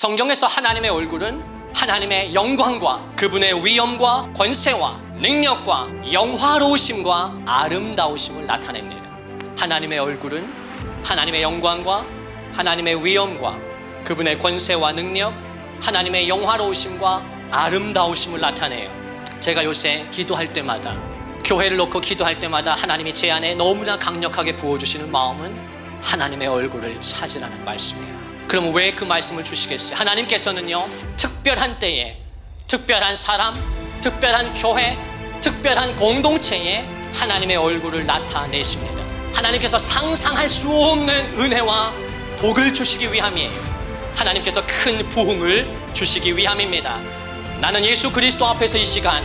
성경에서 하나님의 얼굴은 하나님의 영광과 그분의 위엄과 권세와 능력과 영화로우심과 아름다우심을 나타냅니다. 하나님의 얼굴은 하나님의 영광과 하나님의 위엄과 그분의 권세와 능력, 하나님의 영화로우심과 아름다우심을 나타내요. 제가 요새 기도할 때마다 교회를 놓고 기도할 때마다 하나님이 제 안에 너무나 강력하게 부어주시는 마음은 하나님의 얼굴을 찾으라는 말씀이에요. 그럼 왜 그 말씀을 주시겠어요? 하나님께서는요, 특별한 때에, 특별한 사람, 특별한 교회, 특별한 공동체에 하나님의 얼굴을 나타내십니다. 하나님께서 상상할 수 없는 은혜와 복을 주시기 위함이에요. 하나님께서 큰 부흥을 주시기 위함입니다. 나는 예수 그리스도 앞에서 이 시간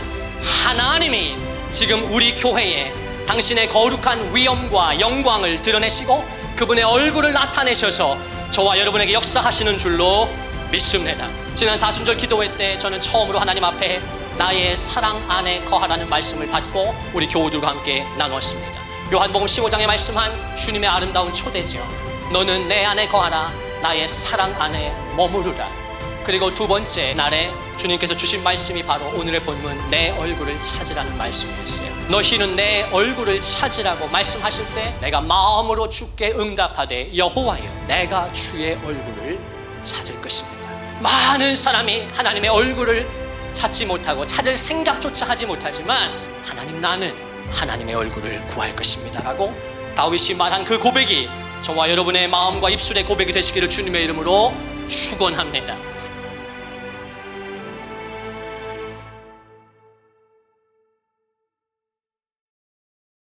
하나님이 지금 우리 교회에 당신의 거룩한 위엄과 영광을 드러내시고 그분의 얼굴을 나타내셔서 저와 여러분에게 역사하시는 줄로 믿습니다. 지난 사순절 기도회 때 저는 처음으로 하나님 앞에 나의 사랑 안에 거하라는 말씀을 받고 우리 교우들과 함께 나누었습니다. 요한복음 15장에 말씀한 주님의 아름다운 초대죠. 너는 내 안에 거하라 나의 사랑 안에 머무르라. 그리고 두 번째 날에 주님께서 주신 말씀이 바로 오늘의 본문 내 얼굴을 찾으라는 말씀이었어요. 너희는 내 얼굴을 찾으라고 말씀하실 때 내가 마음으로 주께 응답하되 여호와여 내가 주의 얼굴을 찾을 것입니다. 많은 사람이 하나님의 얼굴을 찾지 못하고 찾을 생각조차 하지 못하지만 하나님 나는 하나님의 얼굴을 구할 것입니다라고 다윗이 말한 그 고백이 저와 여러분의 마음과 입술의 고백이 되시기를 주님의 이름으로 축원합니다.